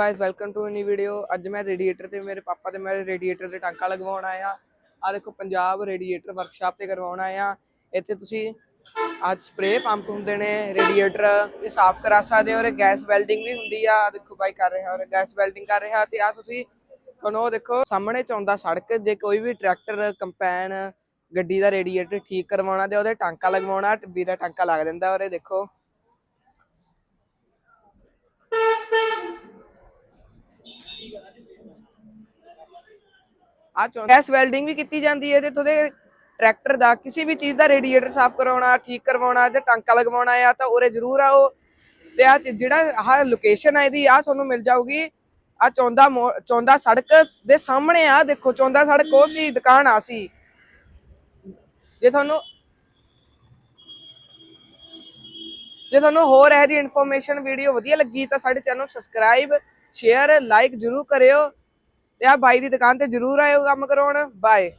Guys welcome to ਨੀ video ਅੱਜ ਮੈਂ ਰੇਡੀਏਟਰ ਤੇ, ਮੇਰੇ ਪਾਪਾ ਤੇ ਮੇਰੇ ਰੇਡੀਏਟਰ ਤੇ ਟਾਂਕਾ ਲਗਵਾਉਣ ਆਇਆ। ਆ ਦੇਖੋ, ਪੰਜਾਬ ਰੇਡੀਏਟਰ ਵਰਕਸ਼ਾਪ ਤੇ ਕਰਵਾਉਣ ਆਇਆ। ਇੱਥੇ ਤੁਸੀਂ ਅੱਜ ਸਪਰੇ ਪੰਪ ਹੁੰਦੇ ਨੇ ਰੇਡੀਏਟਰ ਇਹ ਸਾਫ਼ ਕਰਾ ਸਕਦੇ ਹੋ, ਔਰ ਗੈਸ ਵੈਲਡਿੰਗ ਵੀ ਹੁੰਦੀ ਆ। ਆਹ ਦੇਖੋ ਬਾਈ ਕਰ ਰਿਹਾ, ਔਰ ਗੈਸ ਵੈਲਡਿੰਗ ਕਰ ਰਿਹਾ। ਤੇ ਆ ਤੁਸੀਂ ਤੁਹਾਨੂੰ ਉਹ ਦੇਖੋ, ਸਾਹਮਣੇ ਚੌਂਦਾ ਸੜਕ, ਜੇ ਕੋਈ ਵੀ ਟਰੈਕਟਰ ਕੰਪੈਨ ਗੱਡੀ ਦਾ ਰੇਡੀਏਟਰ ਠੀਕ ਕਰਵਾਉਣਾ ਤੇ ਉਹਦੇ ਟਾਂਕਾ ਲਗਵਾਉਣਾ ਵੀਰਾ ਟਾਂਕਾ ਲੱਗ ਜਾਂਦਾ। ਔਰ ਇਹ ਦੇਖੋ ਆ ਗੈਸ ਵੈਲਡਿੰਗ ਵੀ ਕੀਤੀ ਜਾਂਦੀ ਹੈ ਤੇ ਤੁਹਾਡੇ ਟਰੈਕਟਰ ਦਾ ਕਿਸੇ ਵੀ ਚੀਜ਼ ਦਾ ਰੇਡੀਏਟਰ ਸਾਫ਼ ਕਰਵਾਉਣਾ, ਠੀਕ ਕਰਵਾਉਣਾ ਜਾਂ ਟਾਂਕਾ ਲਗਵਾਉਣਾ ਆ, ਤਾਂ ਉਰੇ ਜ਼ਰੂਰ ਆਓ। ਤੇ ਆ ਜਿਹੜਾ ਆਹ ਲੋਕੇਸ਼ਨ ਹੈ ਇਹਦੀ ਆ ਤੁਹਾਨੂੰ ਮਿਲ ਜਾਊਗੀ। ਆ ਚੌਂਦਾ ਚੌਂਦਾ ਸੜਕ ਦੇ ਸਾਹਮਣੇ ਆ, ਦੇਖੋ ਚੌਂਦਾ ਸੜਕ ਉਹ ਸੀ, ਦੁਕਾਨ ਆ ਸੀ। ਜੇ ਤੁਹਾਨੂੰ ਜੇ ਤੁਹਾਨੂੰ ਹੋਰ ਇਹਦੀ ਇਨਫੋਰਮੇਸ਼ਨ ਵੀਡੀਓ ਵਧੀਆ ਲੱਗੀ ਤਾਂ ਸਾਡੇ ਚੈਨਲ ਨੂੰ ਸਬਸਕ੍ਰਾਈਬ ਸ਼ੇਅਰ ਲਾਈਕ ਜਰੂਰ ਕਰਿਓ। ਤੇ ਆ ਬਾਈ ਦੀ ਦੁਕਾਨ ਤੇ ਜਰੂਰ ਆਇਓ ਕੰਮ ਕਰਾਉਣ। ਬਾਏ